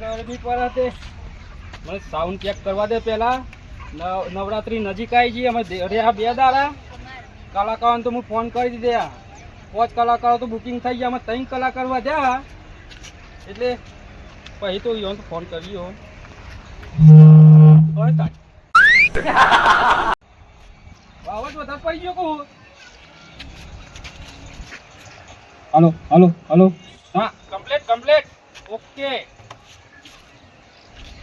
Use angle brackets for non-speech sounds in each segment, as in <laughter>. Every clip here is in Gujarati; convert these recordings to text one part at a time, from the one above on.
ગરમી પર તે મને સાઉન્ડ ચેક કરવા દે પહેલાં. નવ, નવરાત્રી નજીક આવી જઈએ. અમે રહ્યા બે દાડા. કલાકારોને તો હું ફોન કરી દીધે. પાંચ કલાકારો તો બુકિંગ થઈ ગયા. અમે ત્રણ કલાકાર વધ્યા. એટલે પછી તો ઈવન ફોન કર્યો. અવાજ વધારે પડી ગયો કહું. Hello hello hello. હા કમ્પ્લેટ કમ્પ્લેટ ઓકે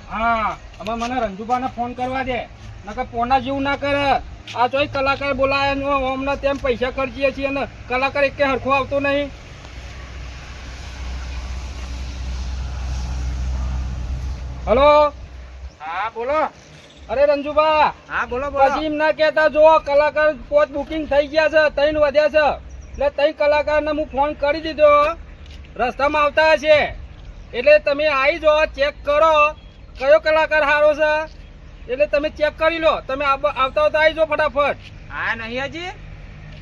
હા હવે મને રંજુબાને ફોન કરવા દે. નકર પોના જેવું ના કરે. આ જોઈ કલાકાર બોલાયા નો અમને તેમ પૈસા ખર્ચીએ છીએ ને કલાકાર એક હરખો આવતો નહીં. હલો? હા બોલો. અરે રંજુભા હા બોલો પછી એમ ના કહેતા જો કલાકાર પોત બુકિંગ થઈ ગયા છે ત્રણ વધ્યા છે. એટલે ત્રણ કલાકારને હું ફોન કરી દીધો. રસ્તામાં આવતા હશે. એટલે તમે આવી જાઓ ચેક કરો. કયો કલાકાર સારો છે? એટલે તમે ચેક કરી લો. તમે આવતા આવતા આવી જો ફટાફટ. હા નહીં હજી?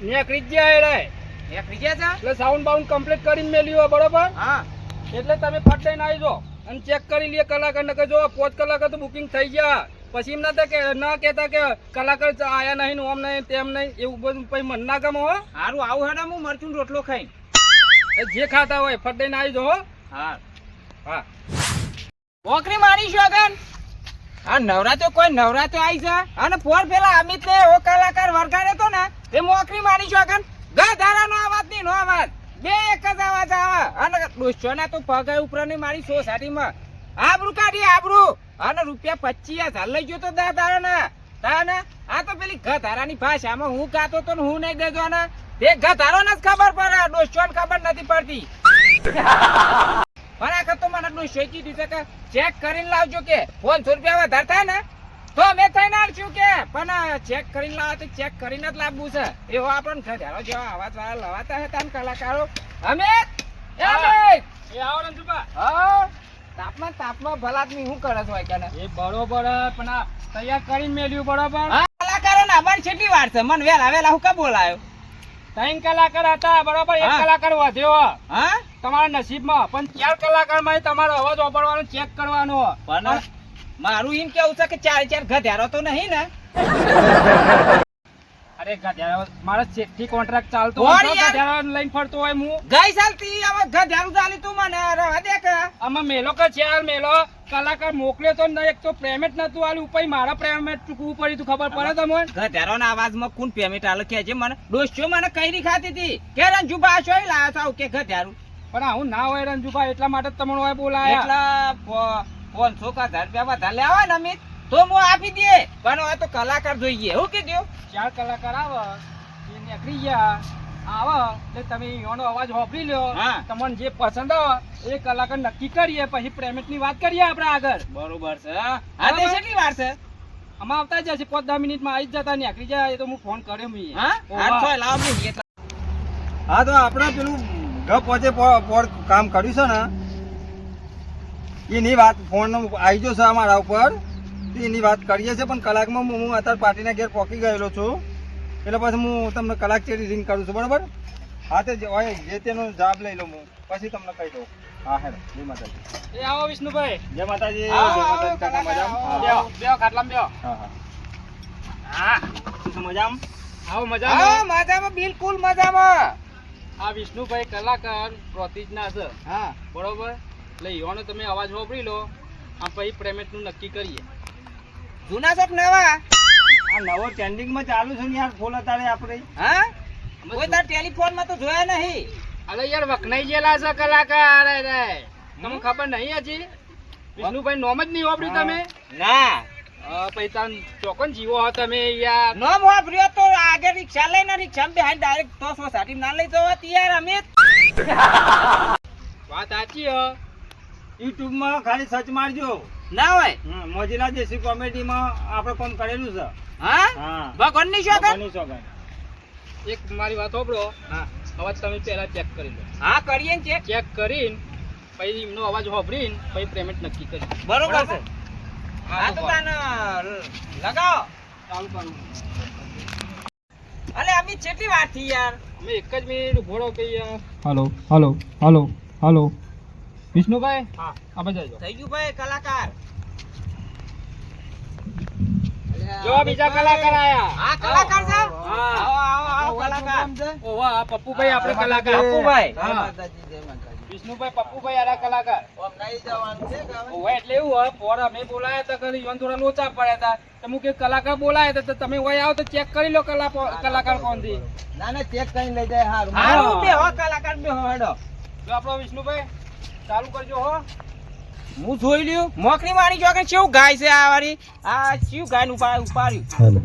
નીકળી જ ગયા એરાય એક બીજા છે? એટલે સાઉન્ડ બાઉન્ડ કમ્પ્લીટ કરીને મેલ્યું બરોબર? હા. એટલે તમે ફટ લઈને આવી જો અને ચેક કરી લઈએ કલાકાર. ને જો પાંચ કલાકાર તો બુકિંગ થઈ ગયા. પછી એમ ના કે ના કહેતા કે કલાકાર આયા નહીં ઓમ નહીં તેમ નહીં એવું બધું પછી મન ના ગમો હો. સારું આવું હેડા હું મરચું રોટલો ખાઈ જે ખાતા હોય ફટ લઈને આવી જો હો. હા. હા. નોકરી મારી શોગન આ નવરા તો કોઈ નવરાતો આવી છે? અને ફોર પેલા અમિત ને ઓ કલાકાર વરગાડે તો ને, તે નોકરી મારી શોગન ગધારા નો અવાજ નહીં, નો અવાજ. બે એક જ અવાજ આવે. અને દોસ્તો તો પગ ઉપરની મારી સોસાયટીમાં આબરૂ કાઢી, આબરૂ. અને રૂપિયા પચીસ હજાર લઈ ગયો તો દાદા ને તાને આ તો પેલી ગધારાની ભાષામાં હું ગાતો તો ને હું નહીં દેજો ને. તે ગધારો ને જ ખબર પડે. દોસ્તો ખબર નથી પડતી. પણ આ વખત તો મને ડોશીએ કીધું કે ચેક કરીને લાવજો કે પાંચસો રૂપિયા વધારે થાય ને. તો અમે થઈને આવશું કે પણ ચેક કરીને લાવો તો ચેક કરીને જ લાવવું છે. એવો આપણને ગધેડો જેવા અવાજ વાળા લવાતા હતા ને કલાકારો. અમે એ આવો રંજુભા હા? તાપમાં તાપમાં ભલાદમી શું કરે છે કે એ બરોબર પણ આ તૈયાર કરીને મેલ્યું બરોબર? કલાકારો ના અમારી કેટલી વાર છે. મને વેલા વેલા હું કા બોલાયો? ત્રણ કલાકાર હતા બરોબર? એક કલાકાર વધ્યો. હા? તમારા નસીબમાં પણ ચાર કલાકારમાં તમારો અવાજ વાપરવાનો ચેક કરવાનો. પણ મારું એમ કેવું છે કે ચાર ચાર ગધેડો તો નહીં ને? અરે ગધેડા મારા ચેકથી કોન્ટ્રાક્ટ ચાલતો તો લઈને ફરતો હોય હું. ગઈ સાલથી હવે ગધેડું ચાલી તું મને રવા દે કે આમાં મેલો કે ચાર મેલો? કલાકાર મોકલ્યો તો ને એક તો પેમેન્ટ નતું આલ્યું પછી મારા પેમેન્ટ ચૂકવું પડ્યું તું ખબર પડે તમને? ગધેરો ના અવાજમાં કોણ પેમેન્ટ આલે કે છે? મને દોસ્તો મને કઈ ખાતી હતી. કે રંજુબા છો લાયા છો? કે ગધેડું? પણ આવું ના હોય રંજુભાઈ એટલા માટે જ તમને હોય બોલાયા. એટલા પાંચસો કે હજાર રૂપિયા વધારે લેવા ને અમિત તો હું આપી દે. પણ હવે તો કલાકાર જોઈએ હું કીધું. ચાર કલાકાર આવે એ નીકળી ગયા. આવે એટલે તમે યોનો અવાજ વાપરી લ્યો. હા. તમને જે પસંદ આવે એ કલાકાર નક્કી કરીએ પછી પેમેન્ટની વાત કરીએ આપણે આગળ. બરોબર છે હા. તે કેટલી વાર છે. આમાં આવતા જ જશે પાંચ દસ મિનિટમાં આવી જતા નીકળી જાય એ તો હું ફોન કર્યો મેં હા? ઓવા. હાથ થોય લાવો હું એટલે હા તો આપણે પેલું ગ પહોંચે પો- કામ કર્યું છે ને એની વાત ફોન આવી ગયો છે અમારા ઉપર તો એની વાત કરીએ છીએ પણ કલાકમાં હું અત્યારે પાર્ટીના ઘેર પહોંચી ગયેલો છું. એટલે પછી હું તમને કલાક ચેરી રિંગ કરું છું બરાબર? હા તે જે હોય જે તેનો જવાબ લઈ લઉં હું. પછી તમને કહી દઉં. હા હેર જય માતાજી. એ આવો વિષ્ણુભાઈ. જય માતાજી. જય માતાજી. કાકા મજામાં? હા, બેહો બેહો ખાટલામાં બેહો. હા હા. હા. મજામાં? આવો હા મજામાં મજામાં બિલકુલ મજામાં. આ વિષ્ણુભાઈ કલાકાર પ્રોતિજના છે. હા. બરોબર? એટલે ઈવાનો તમે અવાજ વાપરી લો. આ પછી પેમેન્ટનું નક્કી કરીએ. જૂના શોખ નવા? આ નવો ટ્રેન્ડિંગમાં ચાલુ છે ને યાર ફોન અત્યારે આપણે હા? કોઈ તાર ટેલિફોનમાં તો જોયા નહીં. અરે યાર વખણાઈ ગયેલા છે કલાકાર અરે. રે. તમને ખબર નહીં હજી? વિષ્ણુભાઈ નોમ જ નહીં વાપર્યું તમે? ના. તાન ચોકન જીવો હો તમે યાર. નોમ વાપર્યો તો આગળ રિક્ષા લઈને રિક્ષા બેહાઈ ડાયરેક્ટ તો સોસાયટી ના લઈ જવા યાર અમે. વાત સાચી હ. યુટ્યુબમાં ખાલી સર્ચ મારજો. ના હોય? મોજીલા દેશી કોમેડીમાં આપણે કોમ કરેલું છે? હા? હા. ભગવાનની શોખ. એક મારી વાત સાંભળો હા. અવાજ તમે પહેલા ચેક કરી લો. હા કરીએ ને ચેક ચેક કરીને પછી એમનો અવાજ વાપરીને પછી પેમેન્ટ નક્કી કરી. બરોબર. છે. હા હા તો તો વાત. તાન લગાવો ચાલુ કરું અલે અમિત કેટલી વાર થઈ યાર અમે એક જ મિનિટ ઊભો રહો કે યાર hello hello hello hello Vishnubhai હા. આ બાજુ આવજો. થઈ ગયું ભાઈ કલાકાર જો બીજા કલાકાર આયા હા કલાકાર સાહેબ હા. આવો આવો કલાકાર પપ્પુભાઈ આપણે કલાકાર પપ્પુભાઈ. હા. વિષ્ણુભાઈ પપ્પુભાઈ આરા કલાકાર એટલે એવું હોય પોર અમે બોલાયા હતા કે ઈવન થોડા લોચા પડ્યા હતા. તો હું કે કલાકાર બોલાયા હતા તો તમે વહી આવો તો ચેક કરી લો કલા કલાકાર કોણથી ના ના ચેક કરીને લઈ જાય હારું. હારું બે હો કલાકાર બે હો હેડો. જો આપણો વિષ્ણુભાઈ ચાલુ કરજો હો. હું જોઈ લ્યું મોકરી મારી જો કે કેવું ગાય છે આ વાળી. આ કેવું ગાયનું ઉપાડ ઉપાડ્યું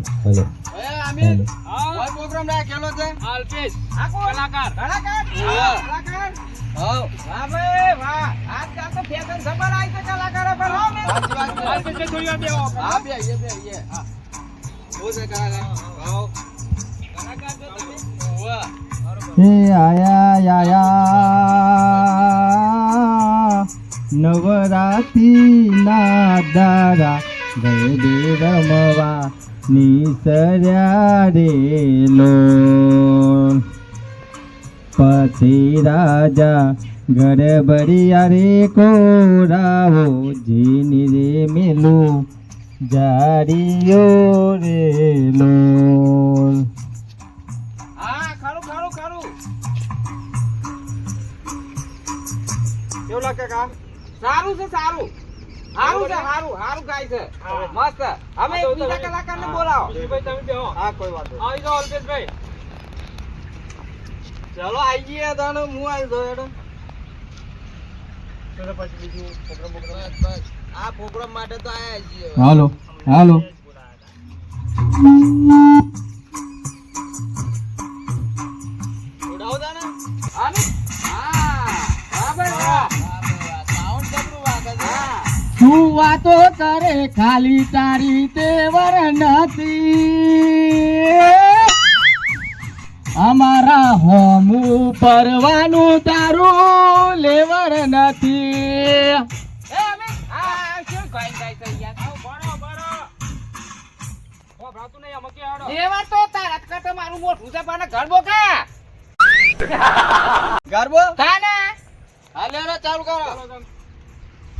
એ આમિર. હા. પ્રોગ્રામ રાખેલો છે? આલ્પેશ. આ કોણ? કલાકાર. કલાકાર? હા. કલાકાર. હા. વાહ ભાઈ વાહ. આજકાલ તો ફેશન સબર આવી છે કલાકારો પર. હો મે આલ્પેશ થોડી વાર બેહો. હા બે યે બે યે હા. શું છે કલાકાર. આવો કલાકાર જો તમે? હે આયા આયા. નવરાતી ના દારા ગયે રમવા નિસર્યા રે લો પછી રાજા ગરબડિયા રે કોરાવો જીની રે મેલું જાડીઓ રે લો કેવું લાગે કામ? સારું છે સારું. સારું છે સારું સારું ગાય છે. મસ્ત. અમે બીજા કલાકાર ને બોલાવો. વિષ્ણુભાઈ તમે બેહો. હા કોઈ વાત નહીં. આવી જાઓ અલ્પેશભાઈ. ચલો આવી ગયા તાણે હું આવી ગયો હેડો આ પ્રોગ્રામ માટે તો આયા છીએ. હાલો હાલો. ઉડાવતા ને હા હા વાતો કરે ખાલી તારી તેવર નથી. અમારા હોમું પરવાનું તારું લેવર નથી. અમે આ શું ગાય ગાય છે યાર આવો ભણો ભણો ઓ ભરાતું નહીં આમાં કે હાડો દેવા તો મારું મોઢું છે પણ ઘર બોકા ગરબો ચાલુ કરો.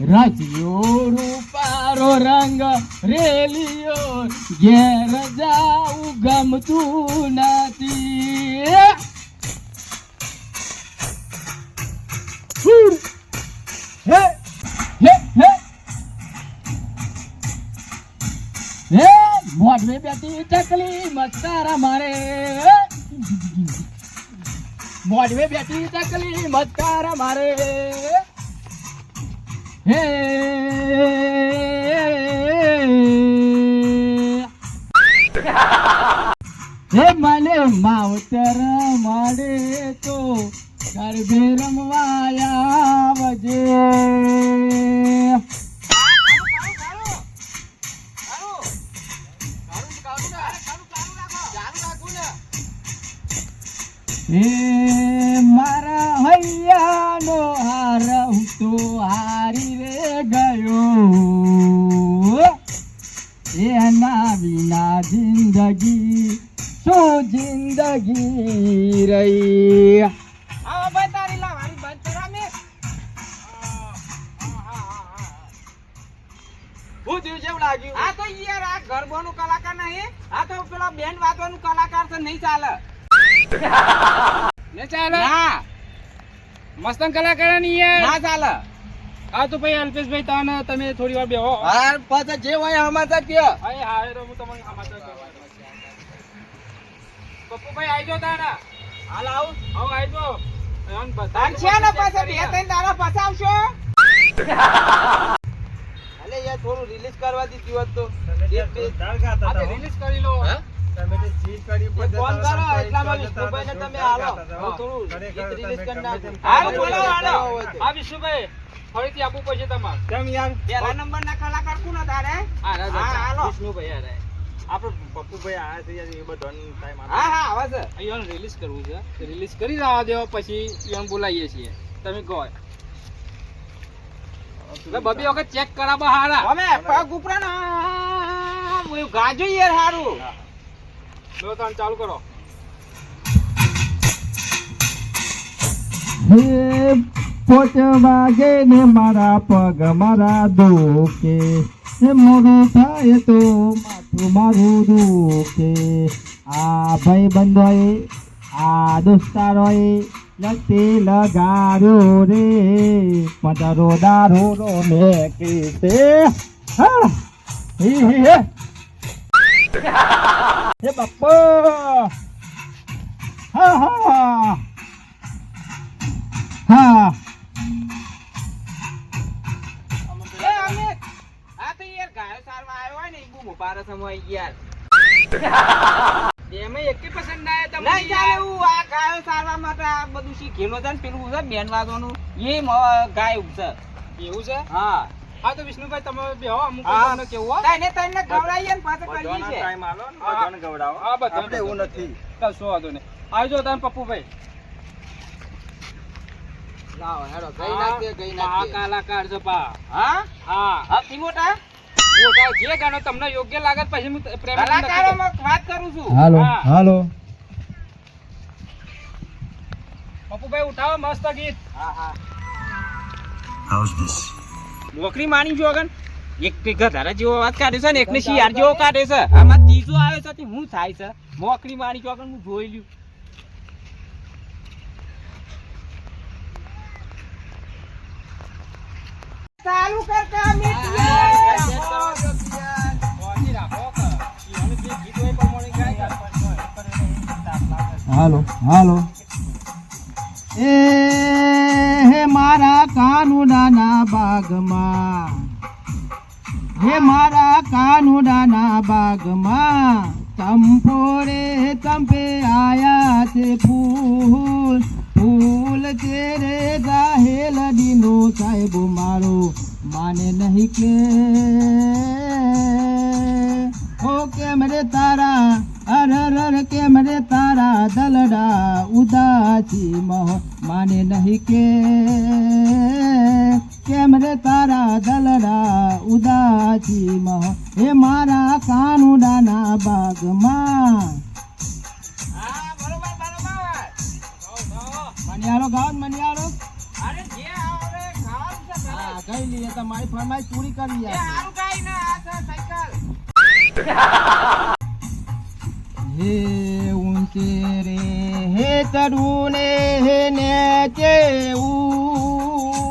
રજ્યો રૂપારો રંગ રેલિયો ઘેર જાવું ગમતું નથી. હે? હે? હે? હે? મોઢવે બેઠી ચકલી મસ્કારા મારે. મોઢવે બેઠી ચકલી મસ્કારા મારે. હે મને માવતર મળે તો ગરબે રમવા આવજે એ મારા હૈયાનો હાર તો હારી રે ગયો. એના વિના જિંદગી શું જિંદગી રહી? તારી લાવાની બંધ કરા મે હું થયું જેવું લાગ્યું. આ તો યાર આ ગરબાનું કલાકાર નહીં. આ તો પેલા બેન્ડ વાજવાનું કલાકાર છે નહીં ચાલે. <laughs> ને. ચાલે ના. મસ્તન કલાકારની યાર. ના ચાલે. આ તો ભાઈ અલ્પેશભાઈ તાન તમે થોડી વાર બેહો. હા પાછા જે હોય હમાતા કે હા હા તો હું તમને કહેવા પપ્પુભાઈ આવી જાઓ તાના. હાલ આવું. આવ આવી જાઓ. એમ બધા તાર છે ને પાછા બે ત્રણ દાડા પાછા આવશો? અલે યાર થોડું રિલીઝ કરવા દીધું હોત તો. રિલીઝ કરી લો. એ ફોન કરો એટલામાં વિષ્ણુભાઈને તમે હાલો. હું. થોડું રિલીઝ કરી નાખું. હાલો, બોલો, હાલો. આ વિષ્ણુભાઈ ફરીથી આપવું પડશે તમારે. કેમ યાર? પેલા નંબર ના કલાકાર કોણ હતા રે? હા હા, હાલો. વિષ્ણુભાઈ યાર આપણે પપ્પુભાઈ આયા છે યાર એ બધો ટાઈમ હા હા આવે છે. અહીંયાને રિલીઝ કરવું છે. રિલીઝ કરી દેવા દેવો પછી ઈવન બોલાવીએ છીએ. તમે કહો. બબી વખત ચેક કરાવવા હારા. અમે પગ ઉપરાનો ગાજો યાર હારું. લો તાન ચાલુ કરો. હે પોચ વાગે ને મારા પગ મારા દુખે. એ મોડું થાય તો માથું મારું દુખે. આ ભાઈ બંધોએ, આ દોસ્તારોએ લતે લગાડ્યો રે. પદરો દારો રો મે કીતે હા. હી હી, હે. બાપા. હા હા. એ બૂમો પાડે છે યાર એમાં એકે પસંદ ના તમને નહીં ચાલે હું. આ ગાયો સારવા માટે આ બધું શીખેલો છે ને પેલું છે બેન વાગવાનું એ ગાય છે એવું છે હા હા. તો વિષ્ણુભાઈ તમે બેહો અમુક તમને કેવું હો તઈને તઈને ખવડાવીએ ને પાછા કરીએ છે હા બધા આપણે એવું નથી કશો વાંધો નહીં આવજો તમે પપ્પુભાઈ લાવો હેડો ગઈ નાખીએ ગઈ આ છે પા હા હા મોટા મોટા જે ગાનો તમને યોગ્ય લાગે પછી હું કલાકારોમાં વાત કરું છું. હાલો હાલો. પપ્પુભાઈ ઉઠાવો મસ્ત ગીત. હા હા. નોકરી માની જો અગન એક ભેગા જેવો વાત કાઢે છે ને એકને શિયાળ જેવો કાઢે છે. આમાં ત્રીજો આવે છે તે હું થાય છે? નોકરી માની છો હું જોઈ લ્યું. ચાલુ કરતા હાલો હાલો. હે મારા કાનુડાના બાગમાં. હે મારા કાનુડાના બાગમાં ચંપો રે ચંપે આયા છે ફૂલ. ફૂલ છે રે જાહેલ દીનો સાહેબ મારો, માને નહીં કે ઓ કેમ રે તારા અર અર કેમ રે તારા દલડા ઉદાસી મહ માને નહીં કે. કેમ રે તારા દલડા ઉદાસી મહ? હે મારા કાનુડાના બાગમાં. હા બરોબર બરોબર મનિયારો ગાવ મનિયારો અરે જે આવડે ખાવાનું છે હા કઈ તમારી ફરમાઈશ પૂરી કરી યાર. સાયકલ. <laughs> હે ઊંચે રે હે તરુને હે ને ઉતરો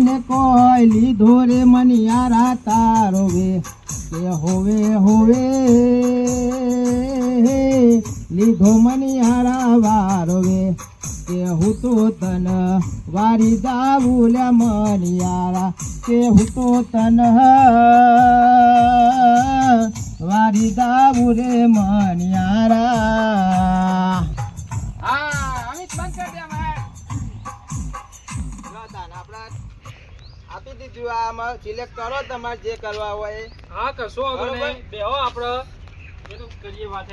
ને કોઈ લીધો રે મણિયારા તારો વે. કે હોવે હોવે. લીધો મણિયારા વારો વે. કે હું તો તન વારી દાવુલ્યા મણિયારા કે હું તો તન વારી દાવું રે હા દીધું આમાં સિલેક્ટ કરો તમારે જે કરવા હોય. હા કશો નહીં. બેહો આપણે. કરીએ વાત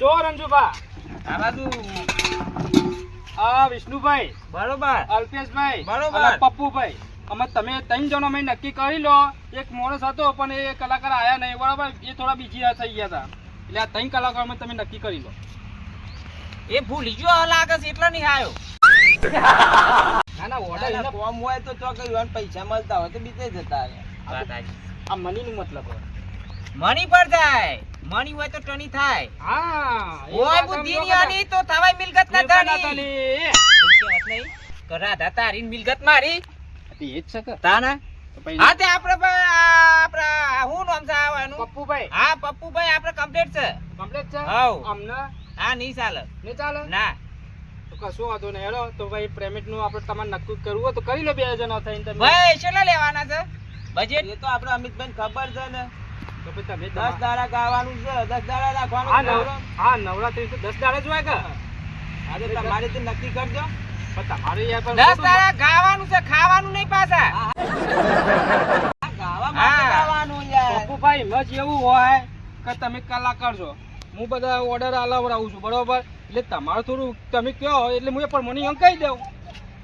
જો રંજુભા. આ વિષ્ણુભાઈ. બરોબર. અલ્પેશભાઈ. બરોબર. પપ્પુભાઈ. અમે તમે ત્રણ જણો મેં નક્કી કરી લો. એક માણસ હતો પણ એ કલાકાર આયા નહીં. બરાબર? એ થોડા બીજી થઈ ગયા હતા. એટલે આ ત્રણ કલાકારમાં તમે નક્કી કરી લો. એ ભૂલી ગયો લાગે છે એટલે નહીં આવ્યો <laughs> ના ના ઓર્ડર એને ફોર્મ હોય તો ચોક પૈસા મળતા હોય તો બીજે જતા રહે. આ મની નું મતલબ હોય. મણી પર જાય. મણી હોય તો ટની થાય. હા ઓય બુદ્ધિ ની આની તો થવાય મિલકત ના ધણી. નહીં. કે રાધા તારી મિલકત મારી. તે એ જ છે કે. તાના? તો હા તે આપણે આપણા શું નામ છે આવવાનું પપ્પુભાઈ. હા પપ્પુભાઈ આપણે કમ્પ્લીટ છે. કમ્પ્લીટ છે? હા અમને હા નહીં ચાલે. નહીં ચાલે? ના. તો કશું વાંધો નહીં. હેડો તો ભાઈ પેમેન્ટનું આપણે તમારે નક્કી કરવું હોય તો કરી લો બે જણા થઈને તમે. ભાઈ કેટલા લેવાના છે. બજેટ એ તો આપણે અમિતભાઈ ખબર છે ને. તો પછી તમે દસ દાડા ગાવાનું છે દસ દાડા રાખવાનું હા છે. નવ- હા નવરાત્રી તો દસ દાડા જ હોય કે? આજે તમારે તે નક્કી કરજો. તમારે યાર પણ દસ ખોટું- ગાવાનું છે ખાવાનું નહીં પાછા. આ ગાવા માટે. ગાવાનું યાર પપ્પુભાઈ મજ એવું હોય કે તમે કલાકાર છો. હું બધા ઓર્ડર અલાવડાવું છું બરોબર? એટલે તમારું થોડું તમે કહો એટલે હું એ પણ મને એમ કહી દઉં.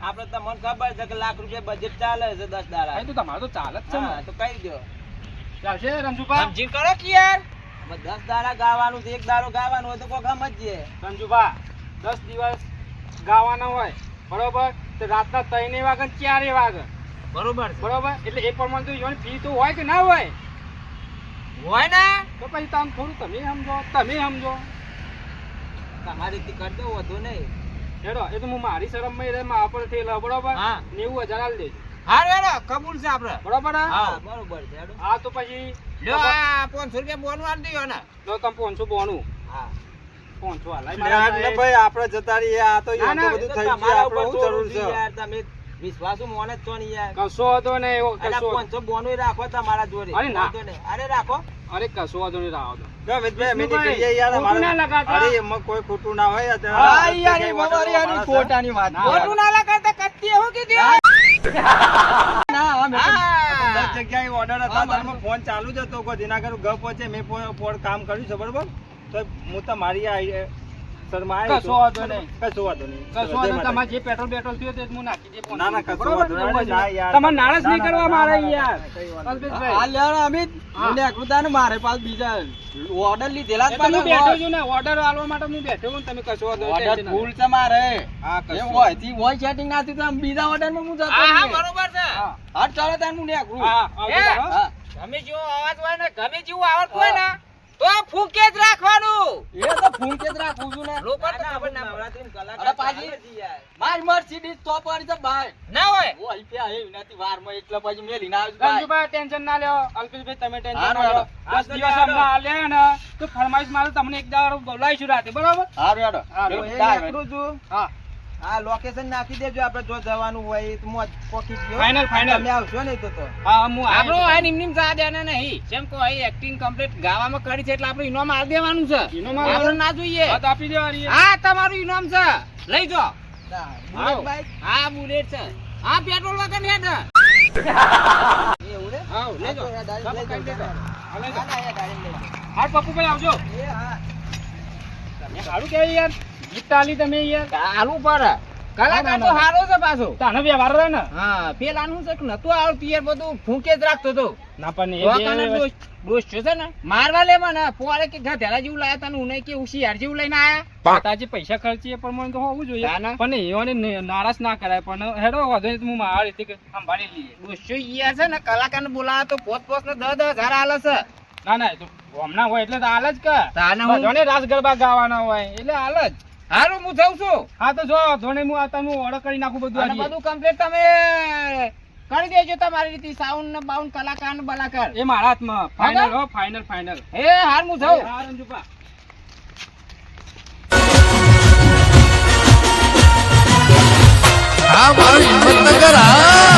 આપણે તમને ખબર છે કે લાખ રૂપિયા બજેટ ચાલે છે દસ દાડા. તો તમારે તો ચાલે જ છે ને. તો કહી દો. ચાલશે રંજુભા સમજી કરો કે યાર દસ દાડા ગાવાનું છે એક દાડો ગાવાનું હોય તો કોઈ સમજીએ. રંજુભા દસ દિવસ ગાવાના હોય બરોબર? તો રાતના ત્રણે વાગે ચારે વાગે. બરોબર બરોબર? એટલે એ પ્રમાણે તો ફી તો હોય કે ના હોય? હોય ને? તો પછી તમે થોડું તમે સમજો તમે સમજો. તમારી રીતે કરી દો વધુ નહીં. હેડો એ તો હું મારી શરમમાં રહે મારા આપણે થયેલો બરોબર? હા. નેવું હજાર આલી દેજો. હારું હેડો કબૂલ છે આપણે. બરોબર હા? બરોબર છે હેડો. હા તો પછી લ્યો આ પાંચસો રૂપિયા બોનું આલી દો ને તો તમે પોનસો બોનું. હા. ના સાહેબ. ભાઈ આપણે જતા રહીએ. આ તો બધું થઈ ગયું આપણે શું જરૂર છે? યાર તમે વિશ્વાસુ મોને જ છો ને યાર કશો હતો ને એવો કશો પાંચસો બોનું રાખો તમારા જોડે અરે ના. અરે રાખો અરે કશો વાંધો નહીં રાહો તો. જો અમે નીકળીએ યાર ખોટું ના લગાડતા. અરે એમાં કોઈ ખોટું ના હોય હા, યાર, એ order અમારી આની માણસ છે. ખોટાની વાત. ખોટું ના લગાડતા કત્તી એવું કીધું ના, અમે દસ જગ્યાએ order હતા તારમાં ફોન ચાલુ જ હતો ગોધીનગર ઘર પહોંચે મેં ફોન કામ કર્યું છે બરોબર તો હું તમારી આ કશો વાંધો નહીં. કશો વાંધો નહીં. કશો વાંધો તમારે જે પેટ્રોલ બેટ્રોલ થયું તે હું નાખી દે ના, ના, કશો વાંધો નહીં. બરોબર? ના, યાર. તમારે નારાજ નહીં ના, ના, કરવા ના, મારે ના, યાર. ના, કઈ વાંધો નહીં. અલ્પેશભાઈ. હા. ઓર્ડર લીધેલા એ હું બેઠો છું ને ઓર્ડર આલવા માટે હું બેઠો છું ને તમે કશો વાંધો છે મારે. હા કશો હોયથી હોય સેટિંગ ના થયું તો બીજા ઓર્ડરમાં હું જતો હા હા બરોબર છે. હા ચાલો તાર હું જેવો અવાજ હોય ને ગમે જેવું આવડતું હોય ને તો ફૂંકે જ રાખવાનું એ તો ફૂંકે જ રાખું છું ને લોકો તો ખબર ના નવરાત્રી નવરાત્રીમાં કલાકાર અરે પાજી. માર મર્સિડીઝ તો પડી છે ભાઈ ના હોય ઓ અલ્પિયા હે નથી વારમાં એટલે પછી મેલી ના આવ્યું બાય. રંજુભાઈ ટેન્શન ના લ્યો અલ્પેશભાઈ તમે ટેન્શન ના લ્યો હારું. દિવસ અમને આલે ને તો ફરમાઈશ મારે તમને એક દાડો બોલાવીશું રાતે બરાબર હારું હેડો. હારું. હું નીકળું છું. હા આ લોકેશન નાખી દેજો આપણે જો જવાનું હોય તો મોજ પોકી ગયો. ફાઇનલ ફાઇનલ તમે આવશો ને તો તો. હા હું આપણો આ નિમ નિમ સા દેના નહીં. જેમ કહો અહીં એક્ટિંગ કમ્પ્લીટ ગાવામાં કરી છે એટલે આપણે ઇનામ આલ દેવાનું છે. ઇનામ આલ આપણે ના જોઈએ. હા, આપી દેવાની હા તમારું ઇનામ છે. લઈ જો બુલેટ બાઈક? હા બુલેટ છે. હા પેટ્રોલ વગર હેડ. એવું રે? હા લઈ હા, પપ્પુ ના. ના, પપ્પુભાઈ આવજો. એ હા. તમે સારું કહેવાય યાર. ગીત તમે યાર. હાલું પર કલાકાર તો હારો છે પાછો. તાનો વ્યવહાર રહે ને. હા પેલાનું છે નતું આવડતું યાર બધું ફૂંકે જ રાખતો હતો ના પણ એ વાંકાનો બે દોસ્ત દોસ્ત છે ને મારવા લેવા ને પોરે કે ગધેડા જેવું લાયા તને ઉને કે ઉશિયાર જેવું લઈને આયા? પાતા પૈસા ખર્ચી એ પ્રમાણે તો હોવું જોઈએ. પણ એઓને નારાજ ના કરાય. પણ હેડો વાંધો નહીં હું મારા રીતે સંભાળી લઈએ. દોસ્તો યાર છે ને કલાકાર ને બોલાવે તો પોત પોત ને દસ દસ હજાર આલે છે. ના ના તો ગામના હોય એટલે તો હાલ જ કે. રાસ ગરબા ગાવાના હોય એટલે હાલ જ. હારું હું જઉં છું. હા તો જો ધોને હું આ તમે ઓર્ડર કરી નાખું બધું અને બધું કમ્પ્લીટ તમે કરી દેજો તમારી રીતે સાઉન્ડ ને બાઉન્ડ કલાકાર ને બલાકાર. એ મારા હાથમાં. ફાઇનલ હો ફાઇનલ ફાઇનલ એ હાર હું જાઉં. હા રંજુપા આ મારી